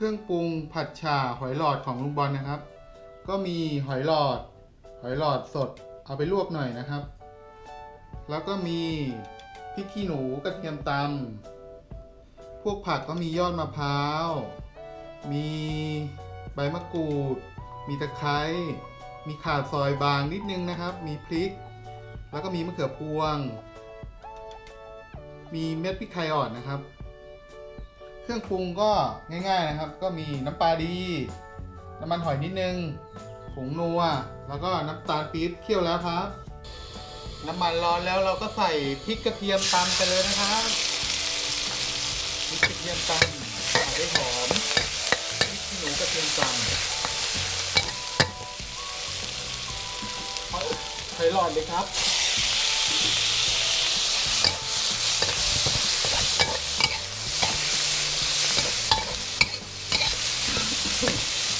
เครื่องปรุงผัดฉ่าหอยหลอดของลุงบอลนะครับ ก็มีหอยหลอด หอยหลอดสดเอาไปลวกหน่อยนะครับ แล้วก็มีพริกขี้หนูกระเทียมตำพวกผักก็มียอดมะพร้าว มีใบมะกรูด มีตะไคร้มีข่าซอยบางนิดนึงนะครับ มีพริก แล้วก็มีมะเขือพวง มีเม็ดพริกไทยอ่อนนะครับ เครื่องปรุงก็ง่าย ๆนะครับ ก็มีน้ำปลาดี น้ำมันหอยนิดนึงผงนัว แล้วก็น้ำตาลปี๊บเคี่ยวแล้วครับ น้ำมันร้อนแล้วเราก็ใส่พริกกระเทียมตำไปเลยนะครับพริกกระเทียมตำผัดให้หอมพริกขี้หนูกระเทียมตำเอาใส่หลอดเลยครับ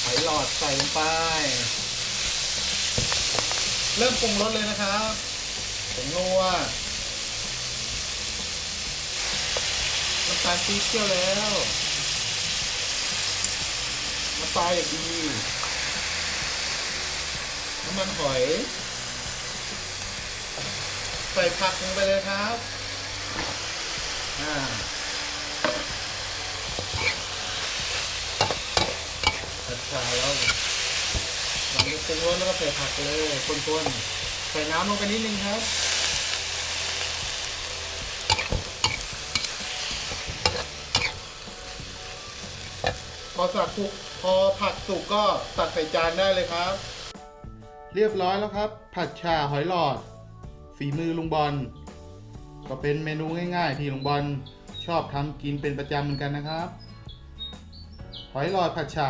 หอยหลอดใส่ลงไป เริ่มปรุงรสเลยนะครับผงนัวน้ำตาลปี๊บเคี่ยวแล้วน้ำปลาอย่างดีน้ำมันหอย ใส่ผักลงไปเลยครับ อ่า ผัดชาแล้วหลังจาก ปรุงรสแล้วก็ใส่ผักเลยคนๆใส่น้ำลงไปนิดนึงครับพอสักสุกพอผักสุกก็ตักใส่จานได้เลยครับ เรียบร้อยแล้วครับ ผัดชาหอยหลอด ฝีมือลุงบอลก็เป็นเมนูง่ายๆ ที่ลุงบอลชอบทำกินเป็นประจำเหมือนกันนะครับ หอยหลอดผัดฉ่า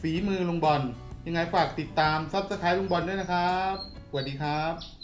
ฝีมือลุงบอล ยังไงฝากติดตามซับสไครต์ลุงบอลด้วยนะครับสวัสดีครับ